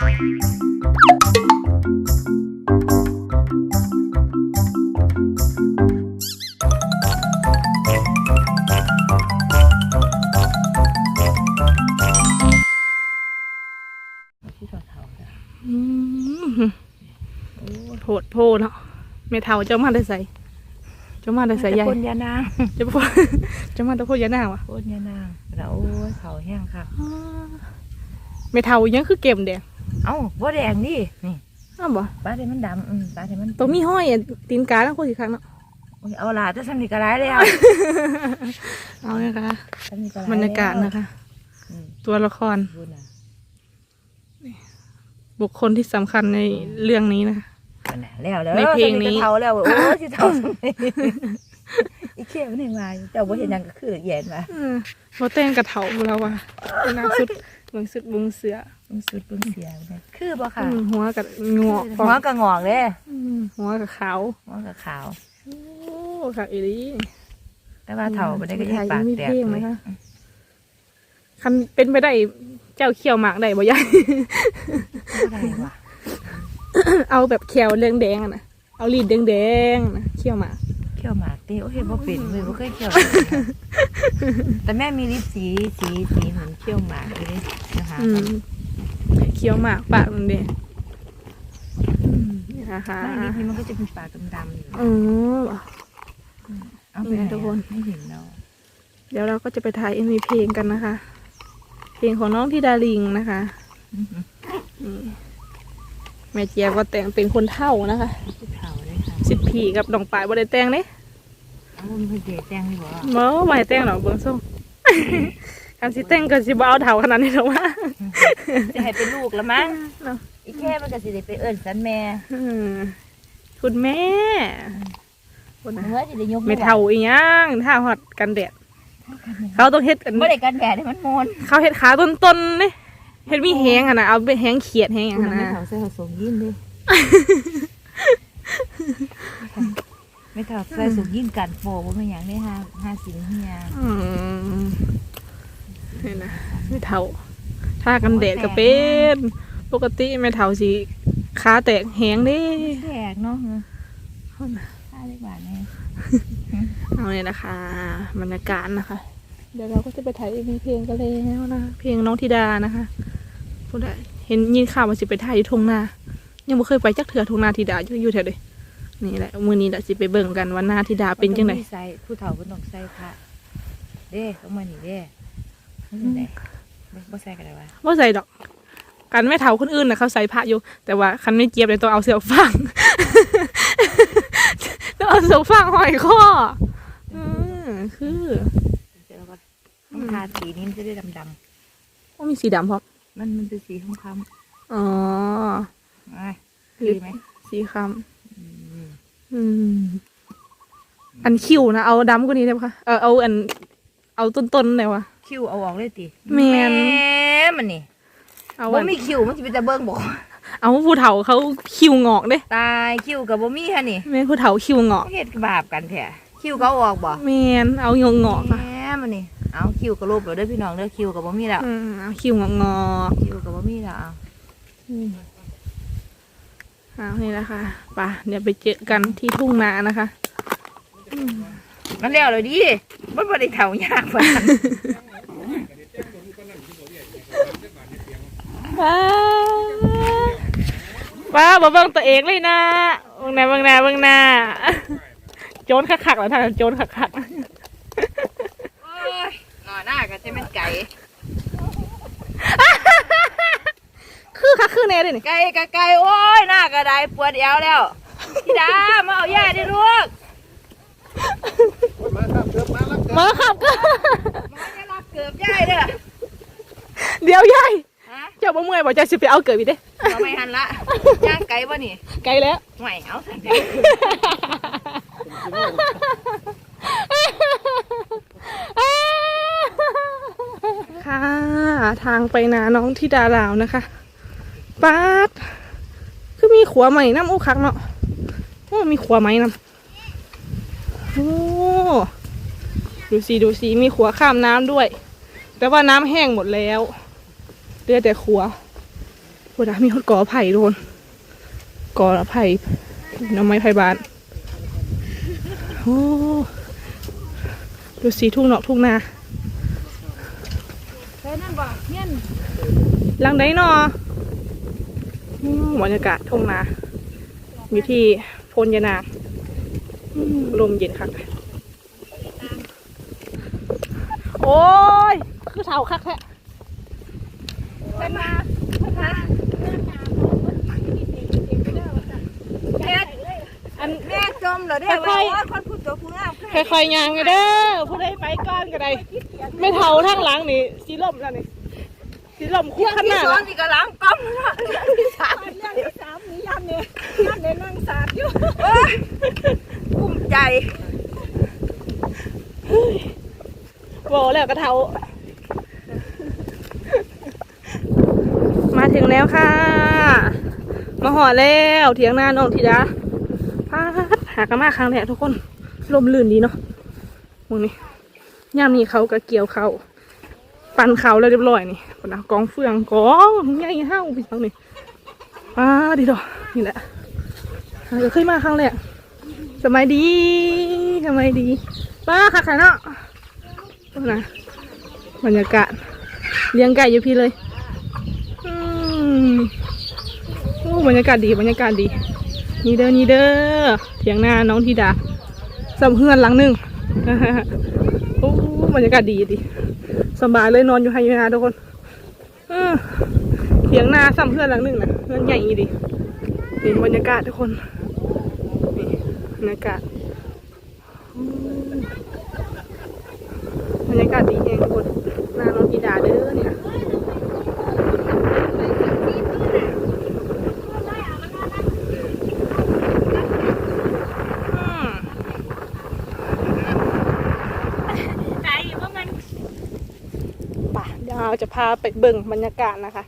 โหดโพเนาะเมเทาเจ้ามาได้ใส่เจ้ามาได้ใส่ใหญ่คนยานางเจ้าพ่อเจ้ามาแตะโพยาหน้าวะคนยานางแล้วโอ้ยเขาแห้งค่ะเมเทายังคือเก็มแดง เอ้าบ่แดงดินี่อ้าวบ่ปลาที่มันดำอืมปลาที่มันตัวมีห้อยอะตีนกาแล้วคนสิครั้งเนาะโอ้ยเอาล่ะจะทำนี่ก็ได้แล้วเอาเลยค่ะทำนี่ก็ได้บรรยากาศนะคะ อืมตัวละครพูดนะบุคคลที่สำคัญในเรื่องนี้นะคะพูดนะแล้วแล้วในเพลงนี้ทำก็เท่าแล้วโอ้ยที่เท่าทำไมอีเขี้ยวนี่มาเจ้าบ่เห็นหยังก็คือเย็นมา อืมบ่แต่งกระเถาบุเราว่ะเป็นน้าสุด เบิ่งสุดบุงเสือมึงสุดมึงเสียเนี่ยคือบ่ค่ะอืมหัวกับงอกหัวกระงอกเลยอืมหัวกับขาวหัวกระขาว โอ้ค่ะอีหลีแต่ว่าเท่าบ่ได้ก็ยังปากแตกมีเพลงเลไหมยคะคันเป็นไปได้เจ้าเขียวหมากได้บ่ยายอะไรวะเอาแบบเขียวเรื่องแดงอะนะเอาลีดแดงๆนะเขียวหมากเขี้ยวหมากตีโอ้ยบ่เป็นเลยบ่เคยเขี้ยวแต่แม่มีลิปสีสีสีเหมือนเขี้ยวหมากเลย นะคะอืมเขียวหมากปากมันเด้อืมนี่นะคะไม่ลิปนี้มันก็จะเป็นปากดำๆอยู่อ๋อเอาไปไหนทุกคนอะไม่เห็นเราเดี๋ยวเราก็จะไปถ่ายเอ็มวีเพลงกันนะคะ เพลงของน้องที่ดาริงนะคะอื้อหือนี่แม่เจี๊ยบก็แต่งเป็นคนเท่านะคะผู้เฒ่าเลยค่ะสิบผีกับดองปลายบ่ได้แต่งเด้เอามีคนเจ๊แจ้งดีบ่บ่บ่ให้แต่งหรอกเบิ่งส่ง การสิแต่งก็สิบ่เอาเท่าขนาดนี้หรอกว่าจะให้เป็นลูกแล้วมั้งเนาะอีแค่มันก็สิได้ไปเอิ้นสันแม่อืมคุณแม่คนนะเมื่อสิได้ยกไม่เท่าอีหยังถ้าฮอดกันแดดเขาต้องเฮ็ดกันบ่ได้กันแดดให้มันมนเขาเฮ็ดขาต้นๆนี่เฮ็ดมีแหงอะนะเอาเป็นแหงเขียดแหงอย่างคุณนั้นไม่นะเฒ่าใส่ผสมยินดิไม่เฒ่าใส่สุกยินกันโฟบ่แม่นหยังได้ห้าห้าสิงเฮียอืม นี่นะไม่เท่า ถ้ากันแดดก็เป็น ปกติไม่เท่าสิขาแตกแหงเด้แขกเนาะห้าได้บาทแน่เอาเลยนะคะบรรยากาศนะคะ เดี๋ยวเราก็จะไปถ่ายมีเพลงกันแล้วนะ เพลงน้องธิดานะคะพูดได้เห็นยินข่าวมาสิไปถ่ายอยู่ทุ่งนา ยังไม่เคยไปจักเถื่อทุ่งนาธิดาอยู่อยู่แถวเดยนี่แหละมือนี้แหละสิไปเบิ่งกันว่านาธิดาเป็นจังไดใส่ผู้เฒ่าเพิ่นต้องใส่พระเด้ต้องมานี่เด้นี่จังได บ่ใส่ก็ได้วะว่าใส่ดอก กันไม่เท่าคนอื่นนะเขาใส่ผ้าอยู่ แต่ว่าคันไม่เจี๊ยบเลยต้องเอาเสือฟางต้องเอาเสือฟางห้อยข้ออืมคือเดี๋ยวเราก็ต้องทาสีนี้มันจะได้ดำว่ามีสีดำพร้อมๆมันมันเป็นสีคล้ำอ๋อๆไอ้ดีไหมสีคำอืมอืมอันคิวนะเอาดำกว่านี้ได้ปะคะเออเอาอัน เอาต้นๆเลยวะ คิวเอาออกเลยติแม่นมันนี่เอาบ่อันมีคิวมันจะเป็นตะเบิ้งบอกเอาผู้เฒ่าเขาคิวงอกเด้ตายคิวกับบ่มีฮะนี่แม่นผู้เฒ่าคิวงอกเฮ็ดบาปกันแท้คิวก็เอาออกบ่แม่นเอางอกงอกๆแหอะมมันนี่เอาคิวก็ลบแล้วเด้อพี่น้องเด้อคิวกับบ่มีแล้วอืมเอาคิวงอกงอกคิวกับบ่มีแล้วเอาๆอืมเอานี่นะคะป่ะเดี๋ยวไปเจอกันที่ทุ่งนานะคะ มันแล้วเลยดิมันบ่ได้เฒ่ายากปานนั้น ว้าว้าบ่เบิ่งตัวเองเลยนะเบิ่งหน้าเบิ่งหน้าเบิ่งหน้าโจรคักๆแล้วท่านโจรคักโอ้ยหน่อหน้าก็จะเป็นไก่ ๆคือคักคือแน่เลยนี่ไก่กะไก่โอ้ยหน้ากระไดปวดเอวแล้วพี่ดามาเอาย่าดิลูกมาครับก็ มาจะรับเกือบย่ายเด้อเดี๋ยวยาย ฮะเจ้าบ่เมื่อยบ่เจ้าสิไปเอาเกิดอีกเด้เอาไม่หันละย่างไก่บ่นี่ไกลแล้วไม่เอาสันไก่ค่ะ ทางไปนาน้องที่ดาลาวนะคะปาดคือมีขัวใหม่น้ำโอ้คักเนาะโอ้มีขัวไหมน้ำโอ้ดูสิดูสิมีขัวข้ามน้ำด้วย แต่ว่าน้ำแห้งหมดแล้วเห ลือแต่ขัวพูดนะมีคนก่อไผ่โดนก่อไผ่หน้ำไม้ไผ่บานโอ้ดูสีทุ่งเนาะทุ่งนาใช่นั่นบ่เงี้ยนหลังไดเนาะอืมบรรยากาศทุ่งนาอยู่ที่โพนยานางอืมลมเย็นคักโอ้ย คือเท้าคักแท้ เป็นมาแม่อันแม่จมเหรอเด้อว่าว่าคนพูดตัวผู้งามค่อยๆยางกันเด้อผู้ใดไปก้อนก็ได้ไม่เท่าทั้งหลังนี่สีลมแล้วนี่สีลมคู่เรื่องขที่นาดสองละนี่ก็ล้างก้อมเนาะเรื่องที่สามเรื่องที่สามนี่ยันเนี่ยยันเนี่ยนั่งสาดอยู่เอ้ยภูมิใจบอกแล้วกระเทามาถึง แล้วค่ะ มาหอแล้วเถียงนาน้องธิดาพาหากนมาครั้งแรกทุกคนลมลื่นดีเนาะมึงนี่ย่ามนี้เขากระเกี่ยวเขาปั่นเขาแล้วเรียบร้อยนี่คนนะกองเฟืองกองใหญ่ห้าวพี่น้องนี่มาดีดอกนี่แหละเราจะขึ้นมาครั้งแรกสมัยดีสมัยดีป้าค่ะค่ะเนาะนะบรรยากาศเลี้ยงไก่อยู่พี่เลย มโอ้บรรยากาศดีบรรยากาศดี นี่เด้อนี่เด้อเถียงนาน้องธิดาสำเฮือนหลังหนึ่งโอ้บรรยากาศดีดีสบายเลยนอนอยู่ไฮยูนาทุกคนเถียงนาสำเฮือนหลังหนึ่งนะเฮือนใหญ่ดีนี่บรรยากาศทุกคนนี่บรรยากาศบรรยากาศดีแฮงทุกคนนาน้องธิดาเด้อเนี่ย อืม ใจว่ามัน ป่ะเดี๋ยวเรา จะพาไปเบิ่งบรรยากาศนะคะ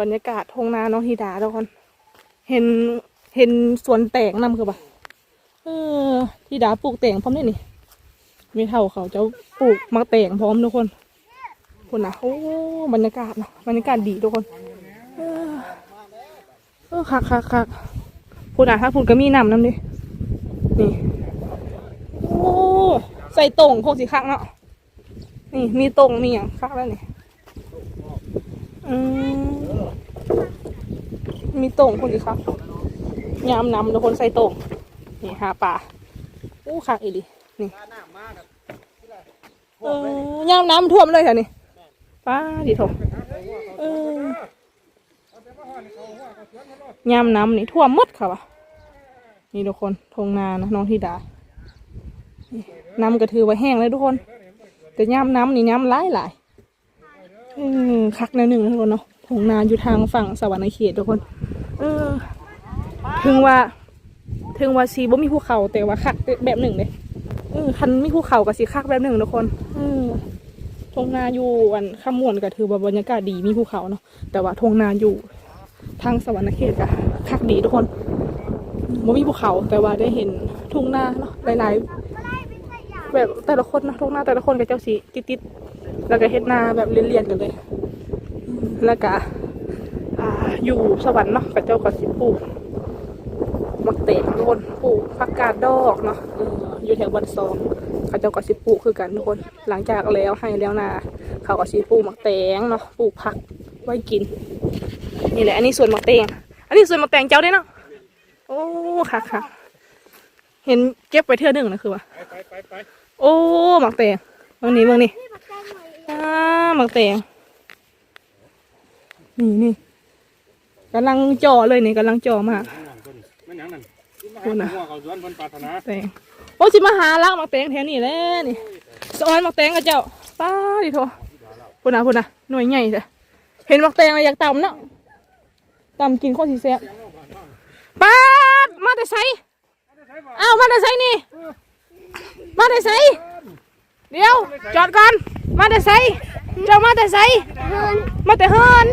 บรรยากาศทงนาน้องธิดาทุกคน เห็นเห็นสวนแตงนำคือปะเออธิดาปลูกแตงพร้อมด้วยนี่ มีเท่าเขาจะปลูกมะแตงพร้อมทุกคนคุณนะโอ้บรรยากาศนะบรรยากาศดีทุกคนเออเออคักคักคักพูดอะถ้าพูดก็มีน้ำน้ำดินี่ โอ้ ใส่ตรงคงสิคักเนาะ นี่มีตรงมีอย่างคักแล้วนี่อืมมีตรงคนสิคักยามนำทุกคนใส่ตรงนี่หาปลาอู้คักอีดินี่เออยามน้ำท่วมเลยค่ะนี่ป้าดิโถเออยามน้ำนี่ท่วมมดค่ะวะนี่ทุกคนทงนานะน้องธิดาน้ำก็ถือว่าแห้งเลยทุกคน แต่ย่ำน้ำนี่ย่ำหลายหลายคักแนวหนึ่งทุกคนเนาะทงนาอยู่ทางฝั่งสวรรค์เขตทุกคน เออ ถึงว่า ถึงว่าสีบ่มีภูเขาแต่ว่าคักแบบหนึ่งเลยเออคันมีภูเขากับสีคักแบบหนึ่งทุกคนเออทงนาอยู่อันขมวนก็ถือว่าบรรยากาศดีมีภูเขาเนาะแต่ว่าทงนาอยู่ทางสวรรค์เขตก็คักดีทุกคนบ่มีภูเขาแต่ว่าได้เห็นทุ่งนาเนาะหลายๆ แบบแต่ละคนนะทุกหน้าแต่ละคนกับเจ้าสีติดๆแล้วก็เฮ็ดนาแบบเรียนๆกันเลย แล้วก็อยู่สวรรค์เนาะกับเจ้ากับสิปลูกมักเตะทุกคนปลูกผักกาดดอกเนาะอยู่แถวบันซองกับเจ้ากับสิปลูกคือกันทุกคน หลังจากแล้วให้แล้วนาเขาก็สิปลูกมักแตงเนาะปลูกผักไว้กิน นี่แหละ อันนี้สวนมักแตงอันนี้สวนมักแตงเจ้าได้เนาะโอ้ค่ะค่ะเห็นเก็บไปเทื่อหนึ่งนะคือว่าไปไปไป โอ้หมักแตงเมืองนี้เมืองนี้อ่าหมักแตงนี่นี่กำลังจ่อเลยนี่กำลังจ่อมากคุณนะเตงโอ้สิมาหาลักหมักแตงแถวนี้แหล้วนี่สอนหมักแตงกับเจ้าป้าดิโทพูดนะพูดนะหน่วยใหญ่จ้ะเห็นหมักแตงแล้วอยากต่ำเนาะต่ำกินข้าวสีแซ่บป้าดมาแต่ไสอ้าวมาแต่ไสนี่ มาแต่ไสเดี๋ยวจอดก่อน มาแต่ไสเจ้ามาแต่ไสมาแต่เฮิน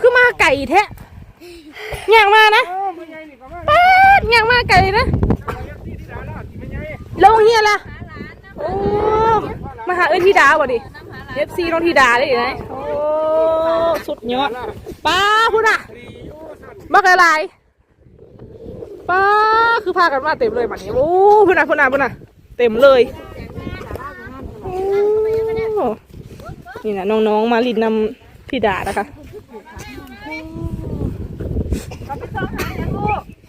คือมาไก่แท้ย่างมานะป๊าดย่างมาไก่นะลงเฮียละโอ้มาหาเอ้ยที่ดาวบ่ดิน้ำหาหลเอฟซีน้องธิดาได้ไหมโอ้สุดยอดป้าพูดอะบักอะไรป้าคือพากันมาเต็มเลยบัดนี้โอ้พูดอะพูดอะพูดอะเต็มเลยนี่นะน้องๆมาลินนำธิดานะคะ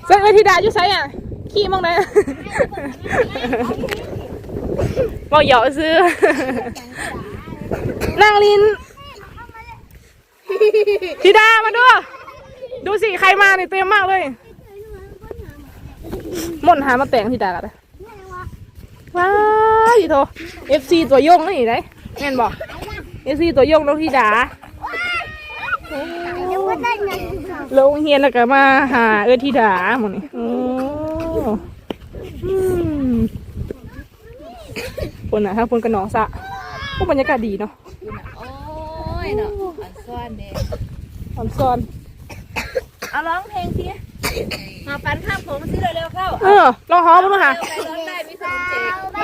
เส้นเอ้ยธิดาอยู่ไสอะ ขี้มองไหนบอกหยาะซื้อนางลินธิดามาดู ดูสิ ใครมาเนี่ยเต็มมากเลย หม่นหามาแต่งธิดากันเลย ว้ายโถ FC ตัวโยงนี่ไหนแม่นบอก FC ตัวโยงน้องธิดาลงเฮียนแล้วก็มาหาเออธิดาหมดนี่โอ้อืมคนน่ะถ้าคนกระหนองสะพวกบรรยากาศดีเนาะโอ้ยเนาะอันซ่อนเด้ทำซ้อนเอาร้องเพลงสิ มาปันข้ามผมสิเร็วๆเข้าเออลองฮ้อมาดูค่ะไปร้องได้มีขนมเจกป้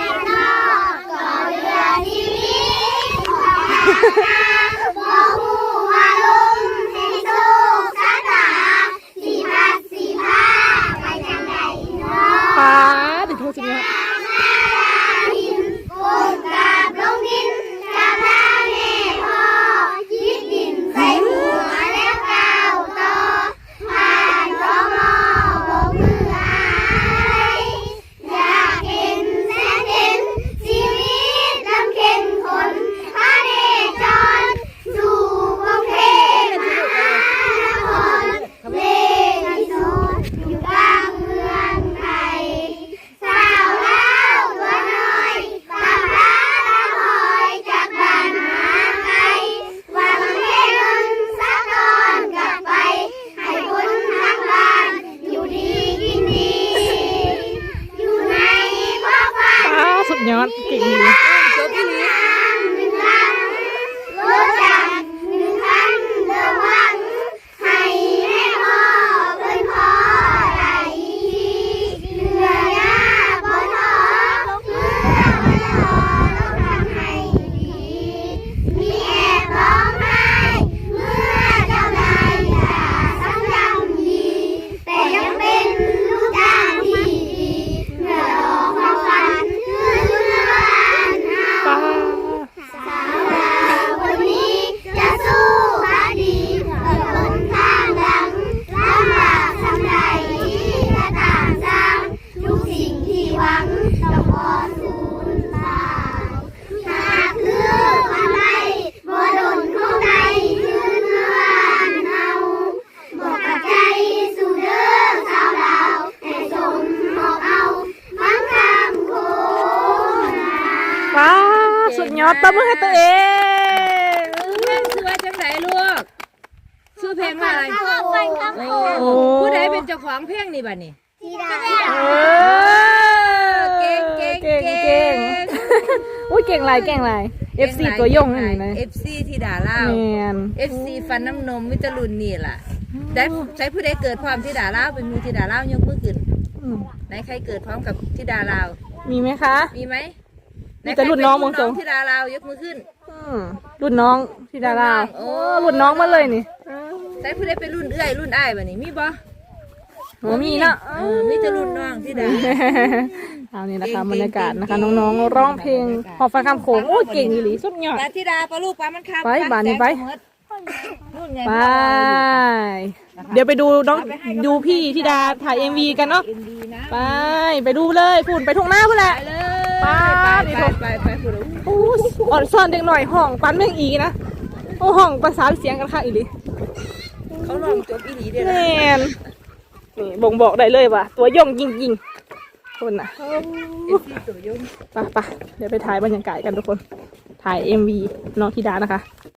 สุดยอดตบมือให้ตัวเองเพลงชื่อว่าจังไหนลูกชื่อเพลงว่าอะไรฟันคำโคโอ้ผู้ใดเป็นเจ้าของเพลงนี่บัดนี้ที่ได้เก่งเก่งเก่งเก่งเก่งอุ้ยเก่งไรเก่งไร FC ตัวยงนั่นนี่นะเอฟซีที่ด่าเล่าเอฟซีฟันน้ำนมมิตรลุนนี่ล่ะได้ใช้ผู้ใดเกิดพร้อมที่ด่าเล่าเป็นมูที่ด่าเล่ายกมือขึ้นอืมไหนใครเกิดพร้อมกับที่ด่าเล่ามีไหมคะ มีไหม มีแต่รุ่นน้องมงทรงที่ด่าเล่ายกมือขึ้น อืมรุ่นน้องที่ดาราโอ้โอ้รุ่นน้องมาเลยนี่ใช้ผู้ใดเป็นรุ่นเอื้อยรุ่นอ้ายบ่นี่มีบ่โอ้มีเนาะเออมีแต่รุ่นน้องที่ด่าเอานี่นะคะบรรยากาศนะคะ น้องๆร้องเพลงพอฟังคำโขงโอ้ยเก่งอีหลีสุดยอด ปลาธิดาปลาลูกปลามันคาไปบานนี้ไป นู่นไงไป เดี๋ยวไปดูน้องดูพี่ธิดาถ่ายเอ็มวีกันเนาะ เอ็นดีนะไป ไปดูเลยฝุ่นไปทุ่งหน้าพุ่นแหละ ไปเลยไปไปไปไปไปพูดโอ้ยอ่อนซ่อนเด็กหน่อยห้องปันแม่งอีนะโอ้ห้องประสานเสียงกันค่ะอีหลีเขาลองจบอีหลีเด้อแมนะนนี่บ่งบอกได้เลยว่าตัวย่องยิงยิงๆคนน่ะเอฟซีตัวยงไปไปเดี๋ยวไปถ่ายบรรยากาศกันทุกคน ถ่าย MV น้องธิดานะคะ